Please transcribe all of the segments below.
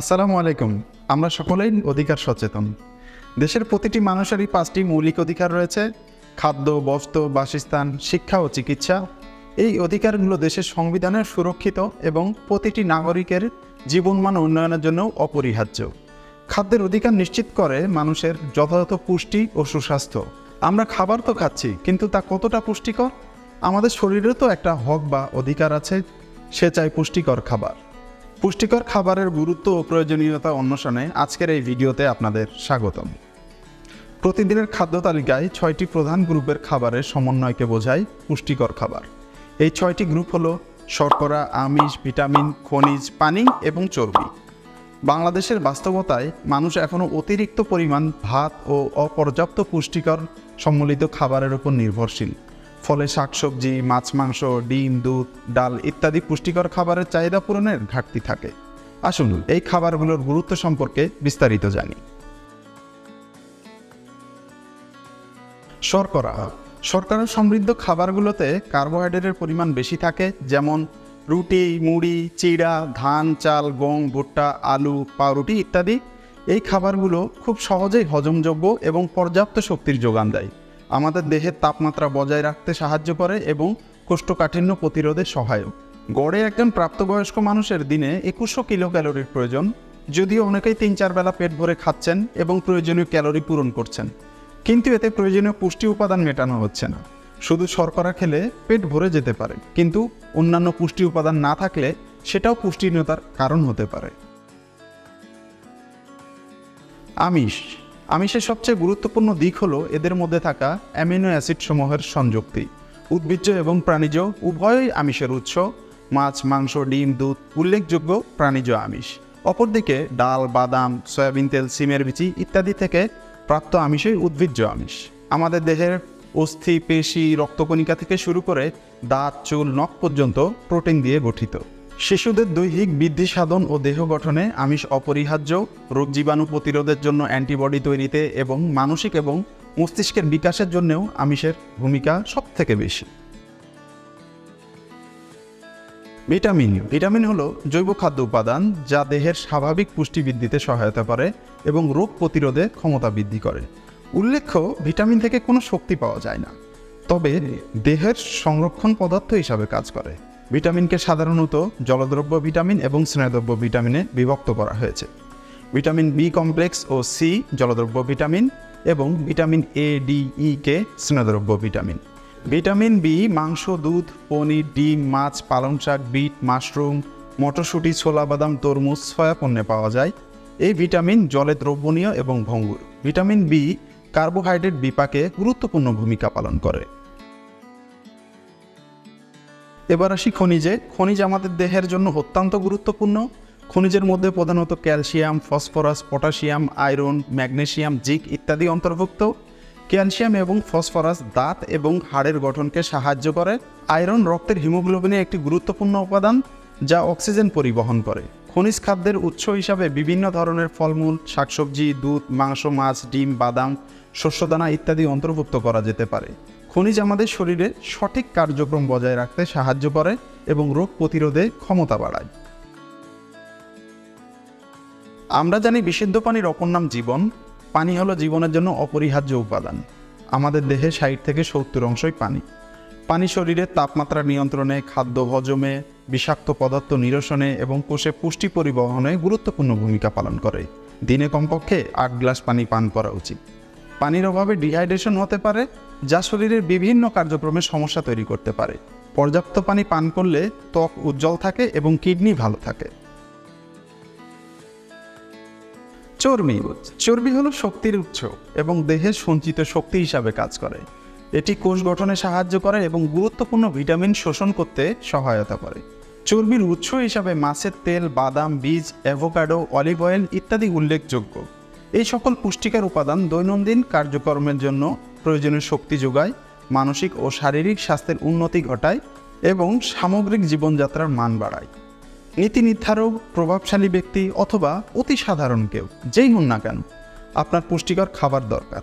আসসালামু আলাইকুম। আমরা সকলেই অধিকার সচেতন। দেশের প্রতিটি মানুষেরই পাঁচটি মৌলিক অধিকার রয়েছে। খাদ্য বস্ত্র বাসস্থান, শিক্ষা ও চিকিৎসা। এই অধিকারগুলো দেশের সংবিধানের সুরক্ষিত এবং প্রতিটি নাগরিকের জীবনমান উন্নয়নের জন্য অপরিহার্য। খাদ্যের অধিকার নিশ্চিত করে মানুষের যথাযথ পুষ্টি ও সুস্বাস্থ্য। আমরা খাবার তো খাচ্ছি, কিন্তু তা কতটা পুষ্টিকর? আমাদের শরীরে তো একটা হক বা অধিকার আছে, সে চাই পুষ্টিকর খাবার। পুষ্টিকর খাবারের গুরুত্ব ও প্রয়োজনীয়তা অন্বেষণে আজকের এই ভিডিওতে আপনাদের স্বাগতম। প্রতিদিনের খাদ্য তালিকায় ছয়টি প্রধান গ্রুপের খাবারের সমন্বয়কে বোঝায় পুষ্টিকর খাবার। এই ছয়টি গ্রুপ হলো শর্করা, আমিষ, ভিটামিন, খনিজ, পানি এবং চর্বি। বাংলাদেশের বাস্তবতায় মানুষ এখনও অতিরিক্ত পরিমাণ ভাত ও অপর্যাপ্ত পুষ্টিকর সম্মিলিত খাবারের উপর নির্ভরশীল। ফলে শাকসবজি, মাছ, মাংস, ডিম, দুধ, ডাল ইত্যাদি পুষ্টিকর খাবারের চাহিদা পূরণের ঘাটতি থাকে। আসুন এই খাবারগুলোর গুরুত্ব সম্পর্কে বিস্তারিত জানি। শর্করা। শর্করা সমৃদ্ধ খাবারগুলোতে কার্বোহাইড্রেটের পরিমাণ বেশি থাকে, যেমন রুটি, মুড়ি, চিড়া, ধান, চাল, গম, ভুট্টা, আলু, পাউরুটি ইত্যাদি। এই খাবারগুলো খুব সহজেই হজমযোগ্য এবং পর্যাপ্ত শক্তির যোগান দেয়। আমাদের দেহের তাপমাত্রা বজায় রাখতে সাহায্য করে এবং কোষ্ঠকাঠিন্য প্রতিরোধে সহায়ক। গড়ে একজন প্রাপ্তবয়স্ক মানুষের দিনে একুশশো কিলো ক্যালোরির প্রয়োজন, যদিও অনেকেই তিন চার বেলা পেট ভরে খাচ্ছেন এবং প্রয়োজনীয় ক্যালোরি পূরণ করছেন। কিন্তু এতে প্রয়োজনীয় পুষ্টি উপাদান মেটানো হচ্ছে না। শুধু শর্করা খেলে পেট ভরে যেতে পারে, কিন্তু অন্যান্য পুষ্টি উপাদান না থাকলে সেটাও পুষ্টিহীনতার কারণ হতে পারে। আমিষ আমিষের সবচেয়ে গুরুত্বপূর্ণ দিক হলো এদের মধ্যে থাকা অ্যামিনো অ্যাসিড সমূহের সংযুক্তি। উদ্ভিজ্জ এবং প্রাণীজ, উভয়ই আমিষের উৎস। মাছ, মাংস, ডিম, দুধ, উল্লেখযোগ্য প্রাণীজ আমিষ। অপরদিকে ডাল, বাদাম, সয়াবিন তেল সিমের বিচি ইত্যাদি থেকে প্রাপ্ত আমিষই উদ্ভিজ্জ আমিষ। আমাদের দেহের অস্থি, পেশি, রক্তকণিকা থেকে শুরু করে দাঁত, চুল, নখ পর্যন্ত প্রোটিন দিয়ে গঠিত। শিশুদের দৈহিক বৃদ্ধি সাধন ও দেহ গঠনে আমিষ অপরিহার্য, রোগ জীবাণু প্রতিরোধের জন্য অ্যান্টিবডি তৈরিতে এবং মানসিক এবং মস্তিষ্কের বিকাশের জন্যও আমিষের ভূমিকা সবথেকে বেশি। ভিটামিন ভিটামিন হলো জৈব খাদ্য উপাদান যা দেহের স্বাভাবিক পুষ্টি বৃদ্ধিতে সহায়তা করে এবং রোগ প্রতিরোধে ক্ষমতা বৃদ্ধি করে। উল্লেখ্য, ভিটামিন থেকে কোনো শক্তি পাওয়া যায় না, তবে দেহের সংরক্ষণ পদার্থ হিসাবে কাজ করে। ভিটামিনকে সাধারণত জলদ্রব্য ভিটামিন এবং স্নেহদ্রব্য ভিটামিনে বিভক্ত করা হয়েছে। ভিটামিন বি কমপ্লেক্স ও সি জলদ্রব্য ভিটামিন এবং vitamin A, D, E K স্নেহদ্রব্য vitamin. Vitamin B মাংস, দুধ, পনির, ডিম, মাছ, পালং শাক, বিট, মাশরুম, মটরশুঁটি, ছোলা, বাদাম, তরমুজ, সয়া পণ্যে পাওয়া যায়। এই ভিটামিন জলে দ্রবণীয় এবং ভঙ্গুর। ভিটামিন বি কার্বোহাইড্রেট বিপাকে গুরুত্বপূর্ণ ভূমিকা পালন করে। এবার আসি খনিজে। খনিজ আমাদের দেহের জন্য অত্যন্ত গুরুত্বপূর্ণ। খনিজের মধ্যে প্রধানত calcium, phosphorus, potassium, iron magnesium zinc ইত্যাদি অন্তর্ভুক্ত। ক্যালসিয়াম এবং ফসফরাস দাঁত এবং হাড়ের গঠনকে সাহায্য করে। আয়রন রক্তের হিমোগ্লোবিনের একটি গুরুত্বপূর্ণ উপাদান, যা অক্সিজেন পরিবহন করে। খনিজ খাদ্যের উৎস হিসাবে বিভিন্ন ধরনের ফলমূল, শাকসবজি, দুধ, মাংস, মাছ, ডিম, বাদাম, শস্যদানা ইত্যাদি অন্তর্ভুক্ত করা যেতে পারে। খনিজ আমাদের শরীরে সঠিক কার্যক্রম বজায় রাখতে সাহায্য করে এবং রোগ প্রতিরোধে ক্ষমতা বাড়ায়। আমরা জানি বিশুদ্ধ পানির অপর নাম জীবন। পানি হলো জীবনের জন্য অপরিহার্য উপাদান। আমাদের দেহে ষাট থেকে সত্তর অংশই পানি। পানি শরীরের তাপমাত্রা নিয়ন্ত্রণে, খাদ্য হজমে, বিষাক্ত পদার্থ নিরসনে এবং কোষে পুষ্টি পরিবহনে গুরুত্বপূর্ণ ভূমিকা পালন করে। দিনে কমপক্ষে আট গ্লাস পানি পান করা উচিত। পানির অভাবে ডিহাইড্রেশন হতে পারে যা শরীরের বিভিন্ন কার্যক্রমে সমস্যা তৈরি করতে পারে। পর্যাপ্ত পানি পান করলে ত্বক উজ্জ্বল থাকে এবং কিডনি ভালো থাকে। চর্বি চর্বি হলো শক্তির উৎস এবং দেহের সঞ্চিত শক্তি হিসাবে কাজ করে। এটি কোষ গঠনে সাহায্য করে এবং গুরুত্বপূর্ণ ভিটামিন শোষণ করতে সহায়তা করে। চর্বির উৎস হিসাবে মাছের তেল, বাদাম, বীজ, অ্যাভোকাডো, অলিভ অয়েল ইত্যাদি উল্লেখযোগ্য। এই সকল পুষ্টিকর উপাদান দৈনন্দিন কার্যক্রমের জন্য প্রয়োজনীয় শক্তি যোগায়, মানসিক ও শারীরিক স্বাস্থ্যের উন্নতি ঘটায় এবং সামগ্রিক জীবনযাত্রার মান বাড়ায়। নীতি নির্ধারক, প্রভাবশালী ব্যক্তি অথবা অতি সাধারণ কেউ, যেই হন না কেন, আপনার পুষ্টিকর খাবার দরকার।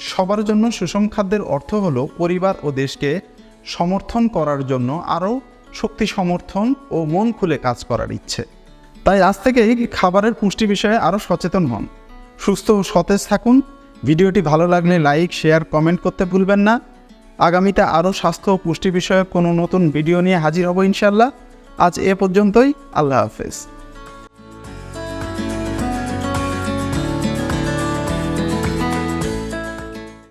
সবার জন্য সুষম খাদ্যের অর্থ হলো পরিবার ও দেশকে সমর্থন করার জন্য আরও শক্তি সমর্থন ও মন খুলে কাজ করার ইচ্ছে। তাই আজ থেকেই খাবারের পুষ্টি বিষয়ে আরও সচেতন হন। সুস্থ ও সতেজ থাকুন ভিডিওটি ভালো লাগলে লাইক, শেয়ার, কমেন্ট করতে ভুলবেন না। আগামীতে আরও স্বাস্থ্য ও পুষ্টি বিষয়ক কোনো নতুন ভিডিও নিয়ে হাজির হব ইনশাল্লাহ আজ এ পর্যন্তই, আল্লাহ হাফেজ।